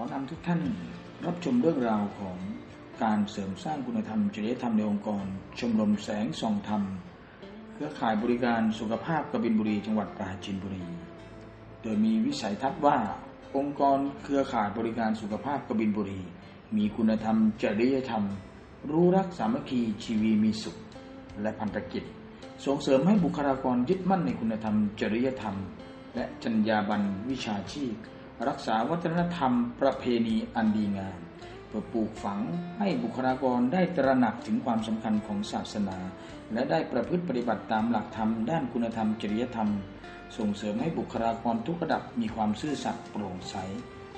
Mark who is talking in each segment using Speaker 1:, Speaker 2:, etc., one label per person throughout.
Speaker 1: อนำทุกท่านรับชมเรื่องราวของการเสริมสร้างคุณธรรมจริยธรรมในองค์กร ชมรมแสงส่องธรรม เครือข่ายบริการสุขภาพกบินบุรี จังหวัดปราจีนบุรี โดยมีวิสัยทัศน์ว่าองค์กรเครือข่ายบริการสุขภาพกบินบุรี มีคุณธรรมจริยธรรม รู้รักสามัคคีชีวีมีสุข และพันธกิจ ส่งเสริมให้บุคลากรยึดมั่นในคุณธรรมจริยธรรม และจรรยาบรรณวิชาชีพ รักษาวัฒนธรรมประเพณีอันดีงามเพื่อปลูกฝังให้บุคลากรได้ตระหนักถึงความสำคัญของศาสนา และได้ประพฤติปฏิบัติตามหลักธรรมด้านคุณธรรมจริยธรรม ส่งเสริมให้บุคลากรทุกระดับมีความซื่อสัตย์โปร่งใส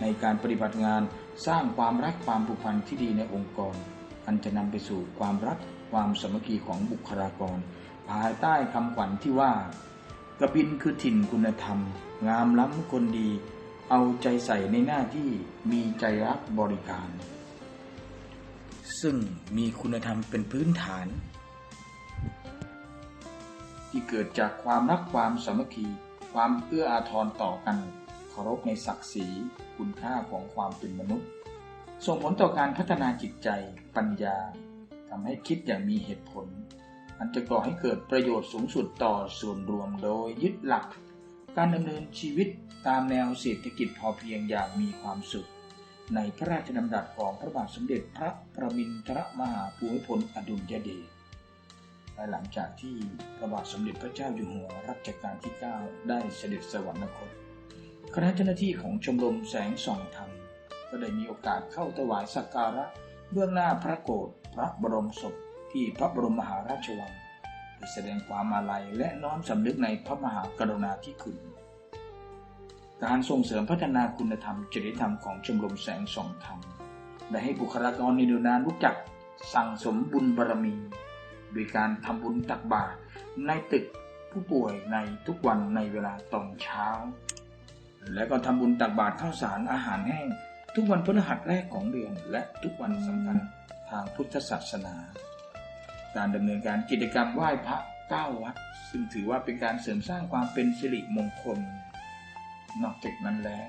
Speaker 1: ในการปฏิบัติงานสร้างความรักความผูกพันที่ดีในองค์กร อันจะนำไปสู่ความรักความสมัคคีของบุคลากร ภายใต้คำขวัญที่ว่ากระบินคือถิ่นคุณธรรม งามล้ำคนดี เอาใจใส่ในหน้าที่มีใจรักบริการ ซึ่งมีคุณธรรมเป็นพื้นฐาน ที่เกิดจากความรักความสามัคคี ความเอื้ออาทรต่อกันเคารพในศักดิ์ศรีคุณค่าของความเป็นมนุษย์ ส่งผลต่อการพัฒนาจิตใจปัญญาทำให้คิดอย่างมีเหตุผล อันจะก่อให้เกิดประโยชน์สูงสุดต่อส่วนรวมโดยยึดหลัก การดำเนินชีวิตตามแนวเศรษฐกิจพอเพียงอย่างมีความสุข ในพระราชดำรัสของพระบาทสมเด็จพระประมินทรมหาภูมิพลอดุลยเดชและหลังจากที่พระบาทสมเด็จพระเจ้าอยู่หัวรัชกาลที่ 9 ได้เสด็จสวรรคตคณะเจ้าหน้าที่ของชมรมแสงส่องธรรม ก็ได้มีโอกาสเข้าถวายสักการะเบื้องหน้าพระโกรธพระบรมศพที่พระบรมมหาราชวัง แสดงความอาลัยและน้อมสำนึกในพระมหากรุณาธิคุณ การส่งเสริมพัฒนาคุณธรรมจริยธรรมของชมรมแสงส่องธรรม ได้ให้บุคลากรในดูนานรู้จักสั่งสมบุญบารมี โดยการทำบุญตักบาตรในตึกผู้ป่วยในทุกวันในเวลาตอนเช้า และก็ทำบุญตักบาตรข้าวสารอาหารแห้ง ทุกวันพฤหัสแรกของเดือน และทุกวันสำคัญทางพุทธศาสนา การดำเนินการกิจกรรมไหว้พระเก้าวัด ซึ่งถือว่าเป็นการเสริมสร้างความเป็นสิริมงคล นอกจากนั้นแล้ว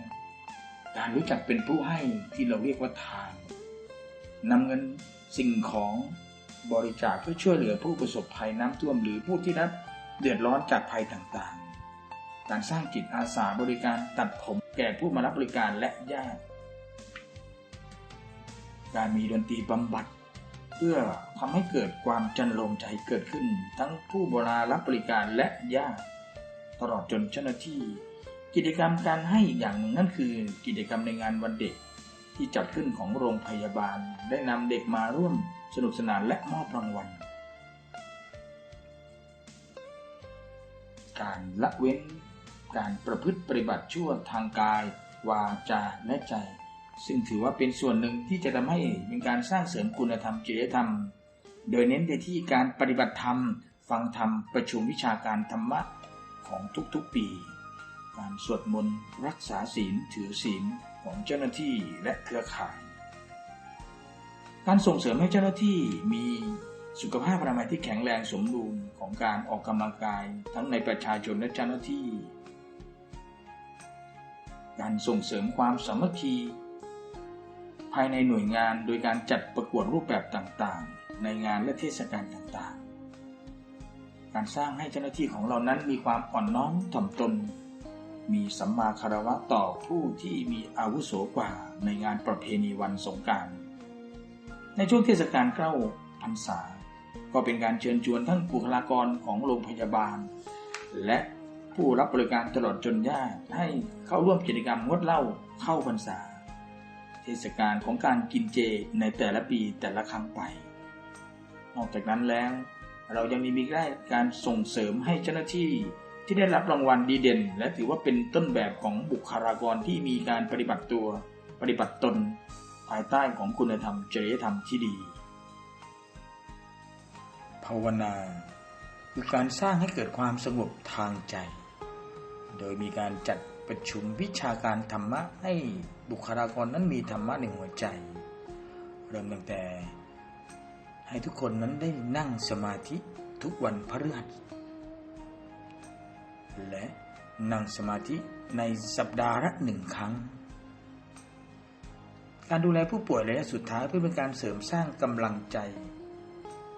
Speaker 1: การรู้จักเป็นผู้ให้ที่เราเรียกว่าทานนำเงินสิ่งของบริจาคเพื่อช่วยเหลือผู้ประสบภัยน้ำท่วมหรือผู้ที่รับเดือดร้อนจากภัยต่างๆ การสร้างจิตอาสาบริการตัดผมแก่ผู้มารับบริการและญาติ การมีดนตรีบำบัด พื่อทำให้เกิดความจันลงใจเกิดขึ้น ทั้งผู้บรารับบริการและญาติตลอดจนเจ้าหน้าที่ กิจกรรมการให้อีกอย่างหนึ่งนั่นคือ กิจกรรมในงานวันเด็ก ที่จัดขึ้นของโรงพยาบาลได้นำเด็กมาร่วมสนุกสนานและมอบรางวัล การละเว้น การประพฤติปฏิบัติชั่วทางกาย วาจาและใจ ซึ่งถือว่าเป็นส่วนหนึ่งที่จะทำให้เป็นการสร้างเสริมคุณธรรมจริยธรรม โดยเน้นไปที่การปฏิบัติธรรม ฟังธรรม ประชุมวิชาการธรรมะของทุกๆปี การสวดมนต์รักษาศีลถือศีลของเจ้าหน้าที่และเครือข่าย การส่งเสริมให้เจ้าหน้าที่มีสุขภาพอนามัยที่แข็งแรงสมดุลของการออกกำลังกาย ทั้งในประชาชนและเจ้าหน้าที่ การส่งเสริมความสามัคคี ภายในหน่วยงานโดยการจัดประกวดรูปแบบต่างๆ ในงานและเทศกาลต่างๆ การสร้างให้เจ้าหน้าที่ของเรานั้นมีความอ่อนน้อมถ่อมตน มีสัมมาคารวะต่อผู้ที่มีอาวุโสกว่าในงานประเพณีวันสงการในช่วงเทศกาลเข้าพรรษา ก็เป็นการเชิญชวนทั้งบุคลากรของโรงพยาบาล และผู้รับบริการตลอดจนญาติให้เข้าร่วมกิจกรรมงดเหล้าเข้าพรรษา เทศกาลของการกินเจในแต่ละปีแต่ละครั้งไป นอกจากนั้นแล้ว เรายังมีมีได้การส่งเสริมให้เจ้าหน้าที่ที่ได้รับรางวัลดีเด่น และถือว่าเป็นต้นแบบของบุคลากรที่มีการปฏิบัติตัว ปฏิบัติตน ภายใต้ของคุณธรรมจริยธรรมที่ดี ภาวนาคือการสร้างให้เกิดความสงบทางใจ โดยมีการจัด ประชุมวิชาการธรรมะให้บุคลากรนั้นมีธรรมะในหัวใจ เริ่มตั้งแต่ ให้ทุกคนนั้นได้นั่งสมาธิทุกวันพฤหัสและนั่งสมาธิในสัปดาห์ละหนึ่งครั้ง การดูแลผู้ป่วยระยะสุดท้ายเพื่อเป็นการเสริมสร้างกำลังใจ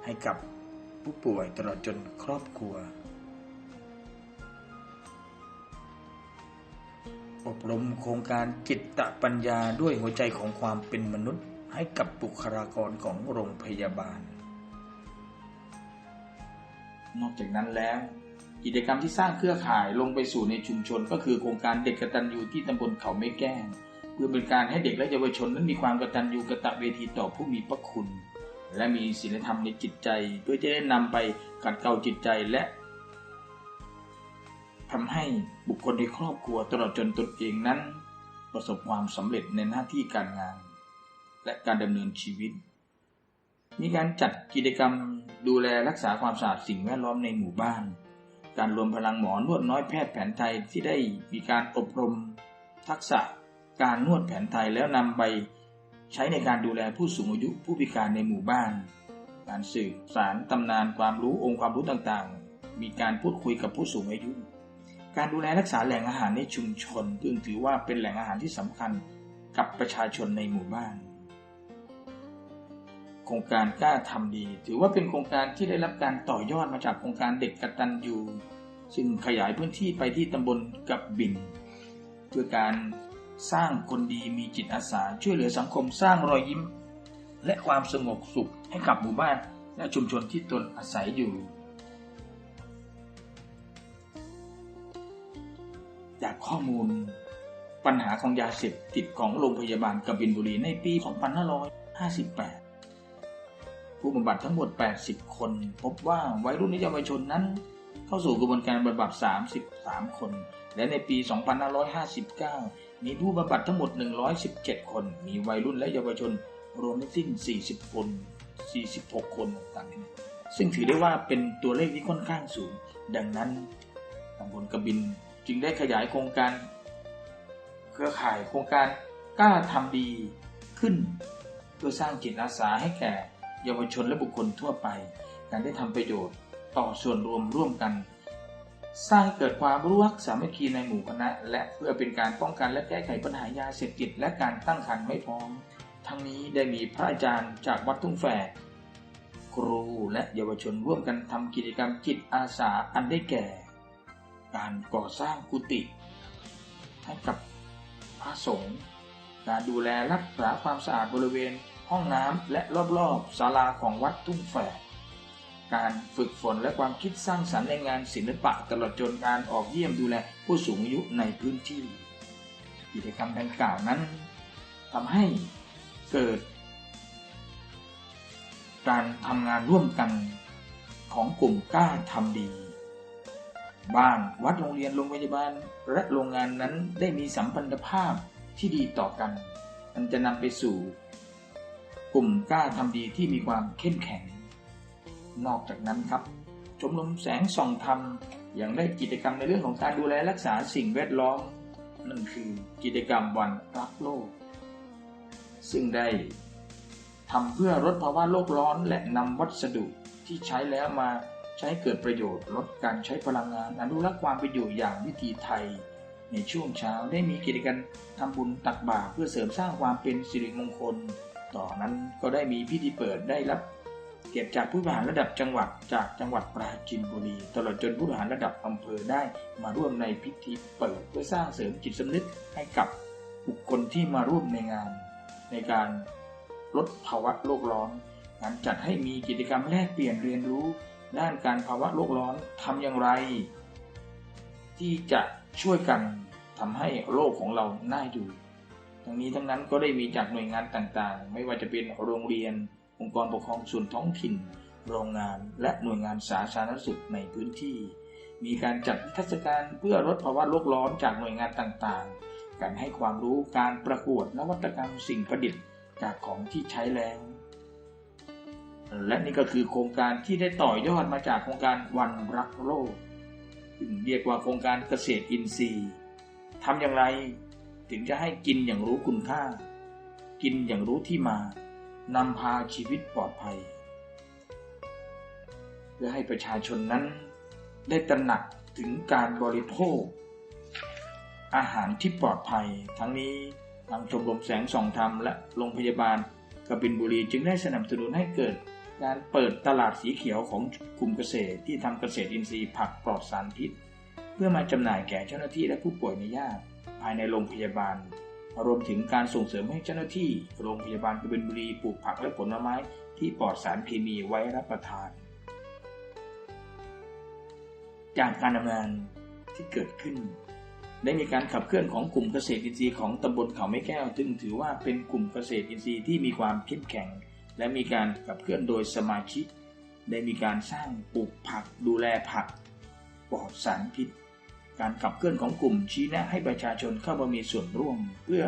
Speaker 1: ให้กับผู้ป่วยตลอดจนครอบครัว อบรมโครงการจิตตปัญญาด้วยหัวใจของความเป็นมนุษย์ให้กับบุคลากรของโรงพยาบาล นอกจากนั้นแล้วกิจกรรมที่สร้างเครือข่ายลงไปสู่ในชุมชน ก็คือโครงการเด็กกตัญญูที่ตำบลเขาไม่แก้งเพื่อเป็นการให้เด็กและเยาวชนนั้นมีความกตัญญูกะตะเวทีต่อผู้มีพระคุณ และมีศีลธรรมในจิตใจ เพื่อจะได้นำไปกัดเกลาจิตใจและ ทำให้บุคคลในครอบครัวตลอดจนตนเองนั้น ประสบความสำเร็จในหน้าที่การงาน และการดำเนินชีวิต มีการจัดกิจกรรมดูแลรักษาความสะอาดสิ่งแวดล้อมในหมู่บ้าน การรวมพลังหมอนวดน้อยแพทย์แผนไทยที่ได้มีการอบรม ทักษะการนวดแผนไทยแล้วนำไปใช้ในการดูแลผู้สูงอายุผู้พิการในหมู่บ้าน การสืบสารตำนานความรู้องค์ความรู้ต่างๆ มีการพูดคุยกับผู้สูงอายุ การดูแลรักษาแหล่งอาหารในชุมชนซึ่งถือว่าเป็นแหล่งอาหารที่สำคัญกับประชาชนในหมู่บ้าน โครงการกล้าทำดี ถือว่าเป็นโครงการที่ได้รับการต่อยอดมาจากโครงการเด็กกตัญญูซึ่งขยายพื้นที่ไปที่ตำบลกับบินเพื่อการสร้างคนดีมีจิตอาสา ช่วยเหลือสังคมสร้างรอยยิ้ม และความสงบสุขให้กับหมู่บ้านและชุมชนที่ตนอาศัยอยู่ จากข้อมูล ปัญหาของยาเสพติดของโรงพยาบาลกบินบุรีในปี 2558 ผู้บำบัดทั้งหมด 80 คน พบว่าวัยรุ่นและเยาวชนนั้น เข้าสู่กระบวนการบำบัด 33 คน และในปี 2559 มีผู้บำบัดทั้งหมด 117 คน มีวัยรุ่นและเยาวชนรวมทั้งสิ้น 40 คน 46 คนต่างๆซึ่งถือได้ว่าเป็นตัวเลขที่ค่อนข้างสูง ดังนั้นตำบลกบิน จึงได้ขยายโครงการ เครือข่ายโครงการกล้าทำดีขึ้น เพื่อสร้างจิตอาสาให้แก่ เยาวชนและบุคคลทั่วไป การได้ทำประโยชน์ต่อส่วนรวมร่วมกัน สร้างให้เกิดความรู้รักสามัคคีในหมู่คณะ และเพื่อเป็นการป้องกันและแก้ไขปัญหายาเสพติดและการตั้งครรภ์ไม่พร้อม ทั้งนี้ได้มีพระอาจารย์จากวัดทุ่งแฝกครูและเยาวชนร่วมกันทำกิจกรรมจิตอาสาอันได้แก่ การก่อสร้างกุฏิให้กับพระสงฆ์การดูแลรักษาความสะอาดบริเวณห้องน้ำและรอบๆศาลาของวัดทุ่งแฝกการฝึกฝนและความคิดสร้างสรรค์ในงานศิลปะตลอดจนการออกเยี่ยมดูแลผู้สูงอายุในพื้นที่ กิจกรรมดังกล่าวนั้นทำให้เกิด การทำงานร่วมกันของกลุ่มกล้าทำดี บ้านวัดโรงเรียนโรงพยาบาลและโรงงานนั้นได้มีสัมพันธภาพที่ดีต่อกัน มันจะนำไปสู่ กลุ่มกล้าทำดีที่มีความเข้มแข็ง นอกจากนั้นครับ ชมรมแสงส่องธรรมยังได้กิจกรรมในเรื่องของการดูแลรักษาสิ่งแวดล้อมนั่นคือกิจกรรมวันรักโลก ซึ่งได้ทำเพื่อลดภาวะโลกร้อนและนำวัสดุที่ใช้แล้วมา ใช้เกิดประโยชน์ลดการใช้พลังงานอนุรักษ์ความเป็นอยู่อย่างวิถีไทย ในช่วงเช้าได้มีกิจกรรมทำบุญตักบาตรเพื่อเสริมสร้างความเป็นสิริมงคล ต่อนนั้นก็ได้มีพิธีเปิดได้รับเกียรติจากผู้บริหารระดับจังหวัดจากจังหวัดปราจีนบุรี ตลอดจนผู้บริหารระดับอำเภอได้มาร่วมในพิธีเปิดเพื่อสร้างเสริมจิตสำนึกให้กับบุคคลที่มาร่วมในงาน ในการลดภาวะโลกร้อนการจัดให้มีกิจกรรมแลกเปลี่ยนเรียนรู้ ด้านการภาวะโลกร้อนทำอย่างไร ที่จะช่วยกันทำให้โลกของเราน่าอยู่ ทั้งนี้ทั้งนั้นก็ได้มีจากหน่วยงานต่างๆ ไม่ว่าจะเป็นโรงเรียน องค์กรปกครองส่วนท้องถิ่น โรงงานและหน่วยงานสาธารณสุขในพื้นที่ มีการจัดนิทรรศการเพื่อลดภาวะโลกร้อนจากหน่วยงานต่างๆ การให้ความรู้การประกวดนวัตกรรมสิ่งประดิษฐ์จากของที่ใช้แล้ว และนี่ก็คือโครงการที่ได้ต่อยอดมาจากโครงการวันรักโลกซึ่งเรียกว่าโครงการเกษตรอินทรีย์ทำอย่างไรถึงจะให้กินอย่างรู้คุณค่า กินอย่างรู้ที่มานำพาชีวิตปลอดภัย เพื่อให้ประชาชนนั้นได้ตระหนักถึงการบริโภค อาหารที่ปลอดภัย ทั้งนี้ทางชมรมแสงส่องธรรมและโรงพยาบาลกบินบุรีจึงได้สนับสนุนให้เกิด การเปิดตลาดสีเขียวของกลุ่มเกษตรที่ทำเกษตรอินทรีย์ผักปลอดสารพิษ เพื่อมาจำหน่ายแก่เจ้าหน้าที่และผู้ป่วยในญาติภายในโรงพยาบาล รวมถึงการส่งเสริมให้เจ้าหน้าที่ โรงพยาบาลกบินบุรีปลูกผักและผลไม้ที่ปลอดสารเคมีไว้รับประทาน จากการดำเนินที่เกิดขึ้น ได้มีการขับเคลื่อนของกลุ่มเกษตรอินทรีย์ของตำบลเขาไม้แก้วซึ่งถือว่าเป็นกลุ่มเกษตรอินทรีย์ที่มีความเข้มแข็ง และมีการขับเคลื่อนโดยสมาชิก ได้มีการสร้างปลูกผักดูแลผักปลอดสารพิษ การขับเคลื่อนของกลุ่มชี้แนะให้ประชาชนเข้ามามีส่วนร่วม เพื่อ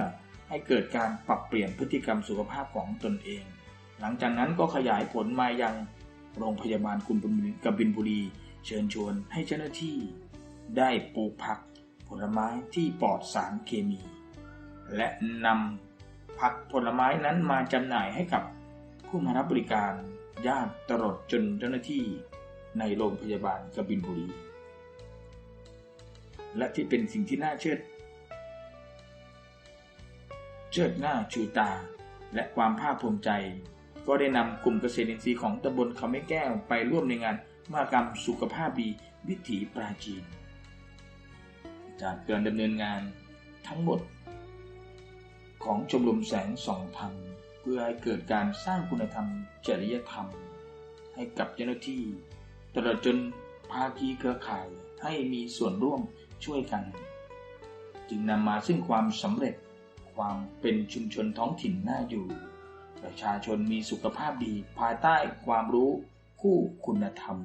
Speaker 1: ให้เกิดการปรับเปลี่ยนพฤติกรรมสุขภาพของตนเอง หลังจากนั้นก็ขยายผลมายังโรงพยาบาลกุมกบินบุรี เชิญชวนให้เจ้าหน้าที่ ได้ปลูกผักผลไม้ที่ปลอดสารเคมี และนำผักผลไม้นั้นมาจำหน่ายให้กับ ผู้มารับบริการญาติตลอดจนเจ้าหน้าที่ในโรงพยาบาลกบินบุรี และที่เป็นสิ่งที่น่าเชิดเชิดหน้าชูตา และความภาคภูมิใจ ก็ได้นำกลุ่มเกษตรอินทรีย์ของตำบลเขาไม่แก้วไปร่วมในงานมหกรรมสุขภาพดีวิถีปราจีน จากการดำเนินงานทั้งหมด ของชมรมแสงสองธรรมเพื่อให้เกิดการสร้างคุณธรรม จริยธรรม ให้กับเจ้าหน้าที่ ตลอดจนภาคีเครือข่ายให้มีส่วนร่วมช่วยกัน จึงนำมาซึ่งความสำเร็จ ความเป็นชุมชนท้องถิ่นน่าอยู่ ประชาชนมีสุขภาพดีภายใต้ความรู้คู่คุณธรรม